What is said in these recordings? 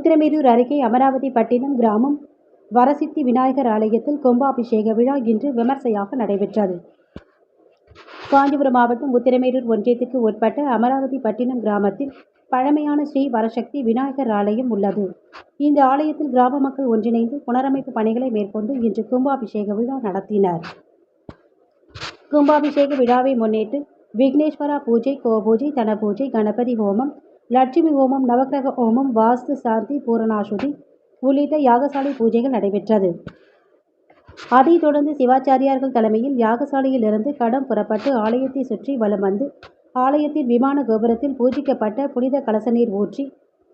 உத்திரமேரூர் அருகே அமராவதி பட்டினம் கிராமம் வரசித்தி விநாயகர் ஆலயத்தில் கும்பாபிஷேக விழா இன்று விமர்சையாக நடைபெற்றது. காஞ்சிபுரம் மாவட்டம் உத்திரமேரூர் ஒன்றியத்துக்கு உட்பட்ட அமராவதி பட்டினம் கிராமத்தில் பழமையான ஸ்ரீ வரசக்தி விநாயகர் ஆலயம் உள்ளது. இந்த ஆலயத்தில் கிராம மக்கள் ஒன்றிணைந்து புனரமைப்பு பணிகளை மேற்கொண்டு இன்று கும்பாபிஷேக விழா நடத்தினர். கும்பாபிஷேக விழாவை முன்னிட்டு விக்னேஸ்வரா பூஜை கோபூஜை தன பூஜை கணபதி ஹோமம் லட்சுமி ஹோமம் நவக்கிரக ஹோமம் வாஸ்து சாந்தி பூரணாசுதி உள்ளிட்ட யாகசாலை பூஜைகள் நடைபெற்றது. அதைத் தொடர்ந்து சிவாச்சாரியார்கள் தலைமையில் யாகசாலையில் இருந்து கடம் புறப்பட்டு ஆலயத்தை சுற்றி வலம் வந்து ஆலயத்தின் விமான கோபுரத்தில் பூஜிக்கப்பட்ட புனித கலச நீர் ஊற்றி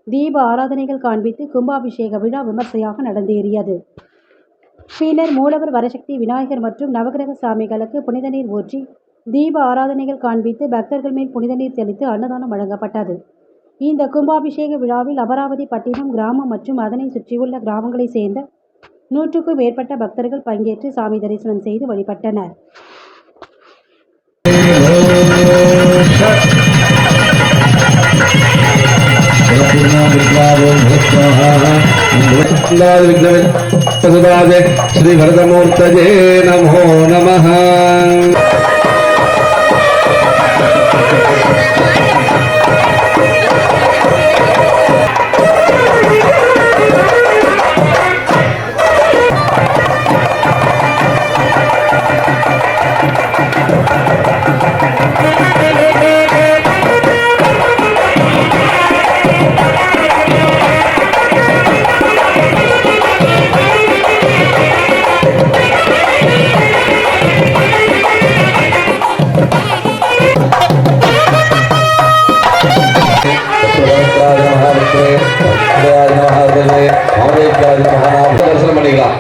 தீப ஆராதனைகள் காண்பித்து கும்பாபிஷேக விழா விமர்சையாக நடந்தேறியது. பின்னர் மூலவர் வரசக்தி விநாயகர் மற்றும் நவகிரக சாமிகளுக்கு புனித நீர் ஊற்றி தீப ஆராதனைகள் காண்பித்து பக்தர்கள் மேல் புனித நீர் தெளித்து அன்னதானம் வழங்கப்பட்டது. இந்த கும்பாபிஷேக விழாவில் அமராவதிப்பட்டினம் கிராமம் மற்றும் அதனை சுற்றியுள்ள கிராமங்களைச் சேர்ந்த நூற்றுக்கும் மேற்பட்ட பக்தர்கள் பங்கேற்று சாமி தரிசனம் செய்து வழிபட்டனர். ஸ்ரீ வரதமூர்த்தஜே நமோ நமஹ மகாராஜனே மகாராஜனே அவனுக்கு மகாராஜன் பண்ணிக்கலாம்